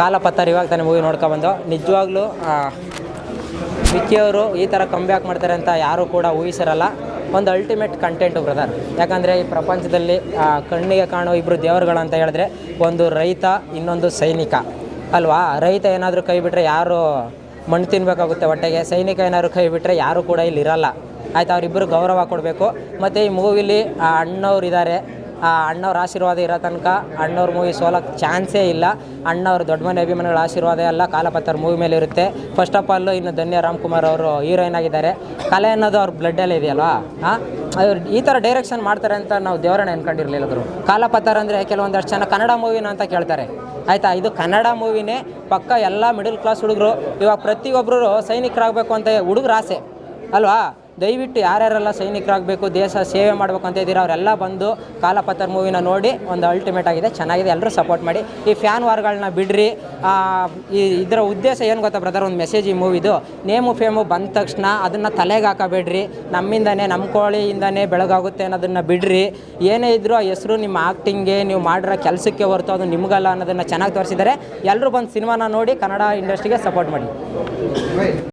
ಕಾಲಪತ್ತಾರ ಇವಾಗ ತಾನೇ ಮೂವಿ ನೋಡ್ಕೊಬಂದು. ನಿಜವಾಗ್ಲೂ ವಿಕ್ಕಿಯವರು ಈ ಥರ ಬ್ಯಾಕ್ ಮಾಡ್ತಾರೆ ಅಂತ ಯಾರೂ ಕೂಡ ಊಹಿಸಿರಲ್ಲ. ಒಂದು ಅಲ್ಟಿಮೇಟ್ ಕಂಟೆಂಟು ಬ್ರದರ್ ಯಾಕಂದರೆ ಈ ಪ್ರಪಂಚದಲ್ಲಿ ಕಣ್ಣಿಗೆ ಕಾಣೋ ಇಬ್ಬರು ದೇವರುಗಳಂತ ಹೇಳಿದ್ರೆ ಒಂದು ರೈತ, ಇನ್ನೊಂದು ಸೈನಿಕ. ಅಲ್ವಾ? ರೈತ ಏನಾದರೂ ಕೈ ಬಿಟ್ಟರೆ ಯಾರು ಮಣ್ಣು ತಿನ್ನಬೇಕಾಗುತ್ತೆ ಹೊಟ್ಟೆಗೆ. ಸೈನಿಕ ಏನಾದರೂ ಕೈ ಬಿಟ್ಟರೆ ಯಾರೂ ಕೂಡ ಇಲ್ಲಿ ಇರಲ್ಲ. ಆಯ್ತು ಅವರಿಬ್ಬರು ಗೌರವ ಕೊಡಬೇಕು. ಮತ್ತು ಈ ಮೂವಿಲಿ ಅಣ್ಣವ್ರು ಇದ್ದಾರೆ ಅಣ್ಣವ್ರ ಆಶೀರ್ವಾದ ಇರೋ ತನಕ ಅಣ್ಣವ್ರ ಮೂವಿ ಸೋಲಕ್ಕೆ ಚಾನ್ಸೇ ಇಲ್ಲ. ಅಣ್ಣವ್ರ ದೊಡ್ಡ ಮನೆ ಅಭಿಮಾನಿಗಳ ಆಶೀರ್ವಾದ ಎಲ್ಲ ಕಾಲಪತ್ರ ಮೂವಿ ಮೇಲೆ ಇರುತ್ತೆ. ಫಸ್ಟ್ ಆಫ್ ಆಲ್ ಇನ್ನು ಧನ್ಯ ರಾಮ್ಕುಮಾರ್ ಅವರು ಹೀರೋಯಿನ್ ಆಗಿದ್ದಾರೆ. ಕಲೆ ಅನ್ನೋದು ಅವ್ರ ಬ್ಲಡ್ಡಲ್ಲೇ ಇದೆಯಲ್ವಾ? ಹಾಂ ಅವ್ರು ಈ ಥರ ಡೈರೆಕ್ಷನ್ ಮಾಡ್ತಾರೆ ಅಂತ ನಾವು ದೇವರನ್ನ ಅನ್ಕೊಂಡಿರಲಿಲ್ಲ ಅವರು ಕಾಲಪತ್ತಾರ ಅಂದರೆ ಕೆಲವೊಂದಷ್ಟು ಜನ ಕನ್ನಡ ಮೂವಿನ ಅಂತ ಕೇಳ್ತಾರೆ. ಆಯಿತಾ? ಇದು ಕನ್ನಡ ಮೂವಿನೇ. ಪಕ್ಕ ಎಲ್ಲ ಮಿಡಲ್ ಕ್ಲಾಸ್ ಹುಡುಗರು, ಇವಾಗ ಪ್ರತಿಯೊಬ್ಬರು ಸೈನಿಕರಾಗಬೇಕು ಅಂತ ಹುಡುಗರ ಆಸೆ. ಅಲ್ವಾ? ದಯವಿಟ್ಟು ಯಾರ್ಯಾರೆಲ್ಲ ಸೈನಿಕರಾಗಬೇಕು, ದೇಶ ಸೇವೆ ಮಾಡಬೇಕು ಅಂತ ಇದ್ದೀರಾ, ಅವರೆಲ್ಲ ಬಂದು ಕಾಲಪತ್ರ ಮೂವಿನ ನೋಡಿ ಒಂದು ಅಲ್ಟಿಮೇಟ್ ಆಗಿದೆ, ಚೆನ್ನಾಗಿದೆ ಎಲ್ಲರೂ ಸಪೋರ್ಟ್ ಮಾಡಿ. ಈ ಫ್ಯಾನ್ ವಾರ್ಗಳನ್ನ ಬಿಡ್ರಿ. ಈ ಇದರ ಉದ್ದೇಶ ಏನು ಗೊತ್ತಾ ಬ್ರದರ್ ಒಂದು ಮೆಸೇಜ್ ಈ ಮೂವಿದು ನೇಮು ಫೇಮು ಬಂದ ತಕ್ಷಣ ಅದನ್ನು ತಲೆಗೆ ಹಾಕಬೇಡ್ರಿ. ನಮ್ಮಿಂದನೇ ನಮ್ಮ ಕೋಳಿಯಿಂದನೇ ಬೆಳಗಾಗುತ್ತೆ ಅನ್ನೋದನ್ನು ಬಿಡ್ರಿ. ಏನೇ ಇದ್ದರೂ ಆ ಹೆಸರು ನಿಮ್ಮ ಆ್ಯಕ್ಟಿಂಗ್ಗೆ ನೀವು ಮಾಡಿರೋ ಕೆಲಸಕ್ಕೆ ಹೊರತು ಅದು ನಿಮಗಲ್ಲ ಅನ್ನೋದನ್ನು ಚೆನ್ನಾಗಿ ತೋರಿಸಿದ್ದಾರೆ. ಎಲ್ಲರೂ ಬಂದು ಸಿನಿಮಾನ ನೋಡಿ ಕನ್ನಡ ಇಂಡಸ್ಟ್ರಿಗೆ ಸಪೋರ್ಟ್ ಮಾಡಿ.